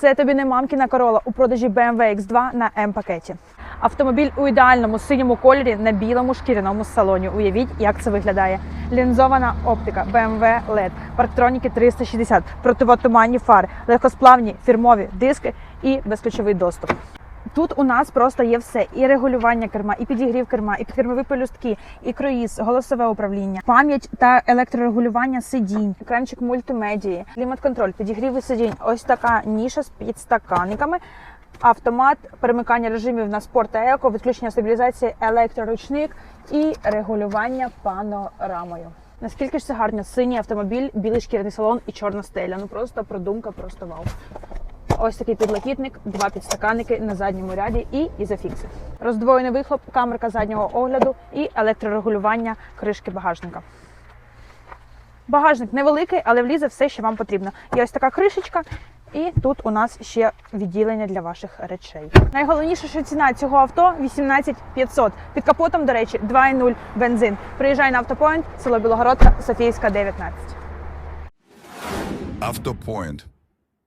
Це тобі не мамкіна корола у продажі BMW X2 на М-пакеті. Автомобіль у ідеальному синьому кольорі на білому шкіряному салоні. Уявіть, як це виглядає. Лінзована оптика, BMW LED, парктроніки 360, противотуманні фари, легкосплавні фірмові диски і безключовий доступ. Тут у нас просто є все: і регулювання керма, і підігрів керма, і підкермові пелюстки, і круїз, голосове управління, пам'ять та електрорегулювання сидінь, екранчик мультимедії, клімат-контроль, підігріви сидінь. Ось така ніша з підстаканниками. Автомат перемикання режимів на спорт та еко, відключення стабілізації, електроручник і регулювання панорамою. Наскільки ж це гарно? Синій автомобіль, білий шкіряний салон і чорна стеля. Ну просто продумка, просто вау. Ось такий підлокітник, два підстаканники на задньому ряді і ізофікси. Роздвоєний вихлоп, камерка заднього огляду і електрорегулювання кришки багажника. Багажник невеликий, але влізе все, що вам потрібно. Є ось така кришечка, і тут у нас ще відділення для ваших речей. Найголовніше, що ціна цього авто 18 500. Під капотом, до речі, 2,0 бензин. Приїжджай на автопоінт, село Білогородка, Софійська, 19. Автопоінт.